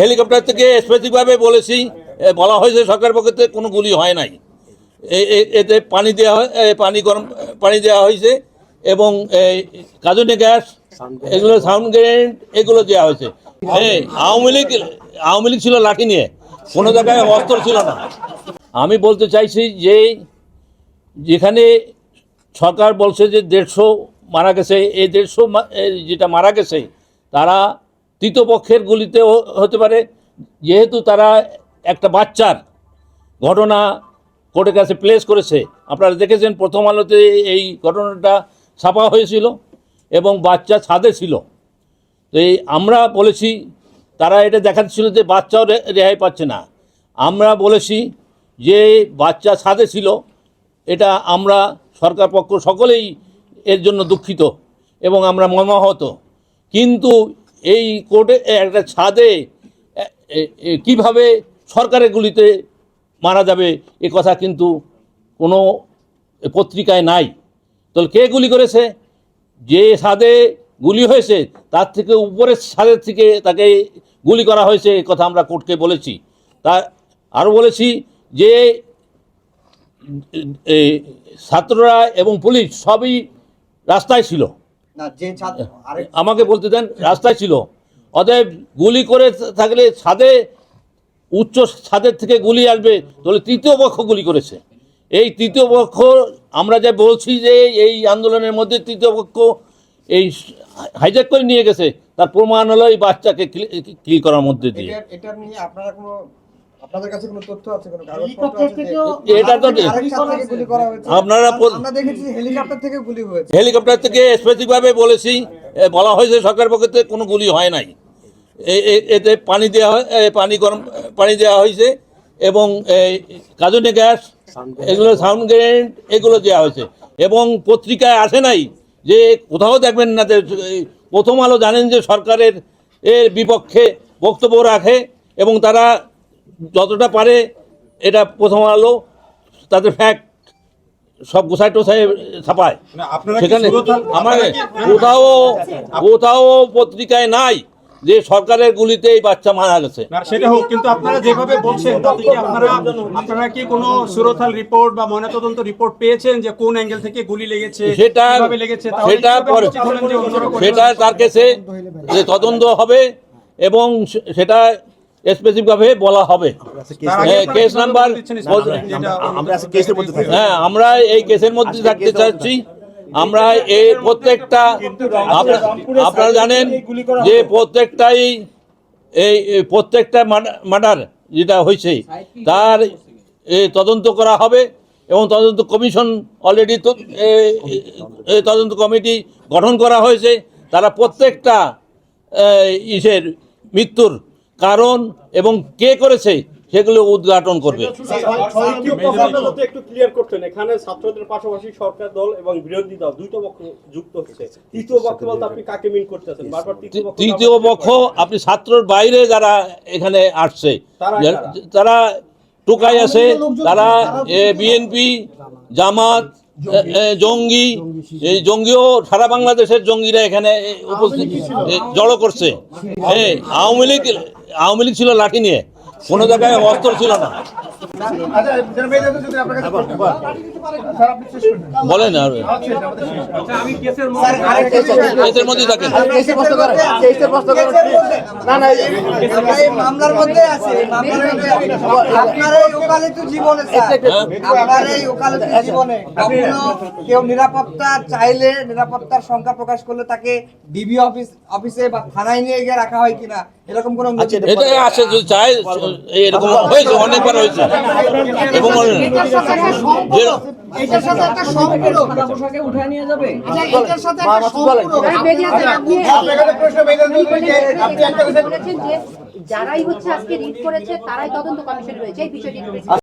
Helicopter থেকে স্পেসিফিকভাবে বলেছি বলা হয়েছে সরকার পক্ষ থেকে কোনো গুলি হয় নাই। এতে পানি দেওয়া পানি গরম, পানি দেওয়া হয়েছে এবং কাজুনি গ্যাস, এগুলো সাউন্ড গ্রেনেড এগুলো দেওয়া হয়েছে। হ্যাঁ আওয়ামী লীগ আওয়ামী লীগ ছিল লাঠি নিয়ে, কোনো জায়গায় অস্ত্র ছিল না। আমি বলতে চাইছি যে, যেখানে সরকার বলছে যে দেড়শো মারা গেছে, এই দেড়শো যেটা মারা গেছে, তারা তৃতীয় পক্ষের গুলিতে হতে পারে। যেহেতু তারা একটা বাচ্চার ঘটনা কোর্টের কাছে প্লেস করেছে, আপনারা দেখেছেন প্রথম আলোতে এই ঘটনাটা ছাপা হয়েছিল এবং বাচ্চা ছাদে ছিল। তো এই আমরা বলেছি, তারা এটা দেখাচ্ছিল যে বাচ্চাও রেহাই পাচ্ছে না। আমরা বলেছি যে বাচ্চা ছাদে ছিল, এটা আমরা সরকার পক্ষ সকলেই এর জন্য দুঃখিত এবং আমরা মর্মাহত। কিন্তু এই কোর্টে একটা ছাদে কীভাবে সরকারের গুলিতে মারা যাবে, এ কথা কিন্তু কোনো পত্রিকায় নাই। তো কে গুলি করেছে? যে ছাদে গুলি হয়েছে, তার থেকে উপরের ছাদের থেকে তাকে গুলি করা হয়েছে, এ কথা আমরা কোর্টকে বলেছি। তা আরও বলেছি যে ছাত্ররা এবং পুলিশ সবই রাস্তায় ছিল। আমাকে বলতে দেন রাস্তায় ছিল। অতএব গুলি করে থাকলে ছাদে উচ্চ ছাদের থেকে গুলি আসবে তাহলে তৃতীয় পক্ষ গুলি করেছে। এই তৃতীয় পক্ষ আমরা যা বলছি যে এই আন্দোলনের মধ্যে তৃতীয় পক্ষ এই হাইজ্যাক করে নিয়ে গেছে তার প্রমাণ হলো এই বাচ্চাকে ক্লিক করার মধ্যে দিয়ে। এটা নিয়ে আপনারা কোনো আপনাদের কাছে কোনো তথ্য আছে কোনো কাগজপত্র হেলিকপ্টার আছে এটা তো থেকে গুলি করা হয়েছে? আপনারা আমরা দেখেছি হেলিকপ্টার থেকে গুলি হয়েছে। হেলিকপ্টার থেকে স্পেসিফিকভাবে বলেছি বলা হয়েছে সরকার পক্ষ থেকে কোনো গুলি হয় নাই। এতে পানি দেওয়া হয় পানি গরম পানি দেওয়া হয়েছে এবং এই কাজুনি গ্যাস এগুলো সাউন্ড গ্রেনেড এগুলো দেওয়া হয়েছে। এবং পত্রিকায় আসে নাই যে কোথাও দেখবেন না যে প্রথম আলো জানেন যে সরকারের এর বিপক্ষে বক্তব্য রাখে এবং তারা যতটা পারে এটা প্রথম আলো তাদের ফ্যাক্ট সব গোসাই টোসাই ছাপায়। আপনারা সেখানে আমার কোথাও কোথাও পত্রিকায় নাই যে সরকারের গুলিতে এই বাচ্চা মারা গেছে। সেটা হোক কিন্তু আপনারা যেভাবে বলছেন তাতে কি আপনারা আপনারা কি কোনো সুরথাল রিপোর্ট বা ময়নাতদন্ত রিপোর্ট পেয়েছেন যে কোন অ্যাঙ্গেল থেকে গুলি লেগেছে সেটা লেগেছে? সেটা সেটা তার কাছে যে তদন্ত হবে এবং সে- সেটা স্পেসিফিকভাবে বলা হবে। আগে হ্যাঁ, আপনারা কেস নাম্বার হ্যাঁ আমরা এই কেসের মধ্যে থাকতে চাচ্ছি। আমরা এই প্রত্যেকটা আপনারা জানেন যে প্রত্যেকটাই এই প্রত্যেকটা মার্ডার যেটা হয়েছে তার এ, তদন্ত করা হবে এবং তদন্ত কমিশন অলরেডি তদন্ত কমিটি গঠন করা হয়েছে। তারা প্রত্যেকটা ইসের মৃত্যুর কারণ এবং কে করেছে সেগুলো উদ্ঘাটন করবে। তৃতীয় একটু ক্লিয়ার করতেন। এখানে ছাত্রদের পাশাপাশি সরকার দল এবং বিরোধী দল দুটো পক্ষ যুক্ত হচ্ছে। তৃতীয় পক্ষ বলতে আপনি কাকে মিন করতেছেন? তৃতীয় পক্ষ আপনি ছাত্রর বাইরে যারা এখানে আসছে তারা টোকাই আছে তারা বিএনপি জামাত জঙ্গি এই জঙ্গিও সারা বাংলাদেশের জঙ্গিরা এখানে উপস্থিত। জড়ো করছে। হ্যাঁ আওয়ামী লীগ আওয়ামী লীগ ছিল লাঠি নিয়ে কোনো জায়গায় অস্ত্র ছিল না। বলেন আর। এদের মধ্যে থাকেন। কেসে প্রশ্ন করেন। কেসে প্রশ্ন করেন। না না এই মামলার মধ্যে আছি এই মামলার মধ্যে আছি। আপনার এই ওকালতি জীবনে? আপনার এই ওকালতি জীবনে কখনো কেউ নিরাপত্তা চাইলে নিরাপত্তার সংখ্যা প্রকাশ করলে তাকে ডিবি অফিস অফিসে বা থানায় নিয়ে গিয়ে রাখা হয় কিনা? এরকম কোনো আচ্ছা, এটা- এটা আসে যদি চায় এরকম হয়েছে অনেকবার হয়েছে। এবং এটার সাথে একটা সম্পূরক নিয়ে যাবে? আচ্ছা এটার সাথে একটা বলেছেন যে যারাই হচ্ছে আজকে রিড করেছে তারাই তদন্ত কমিশন রয়েছে। এই বিষয়টি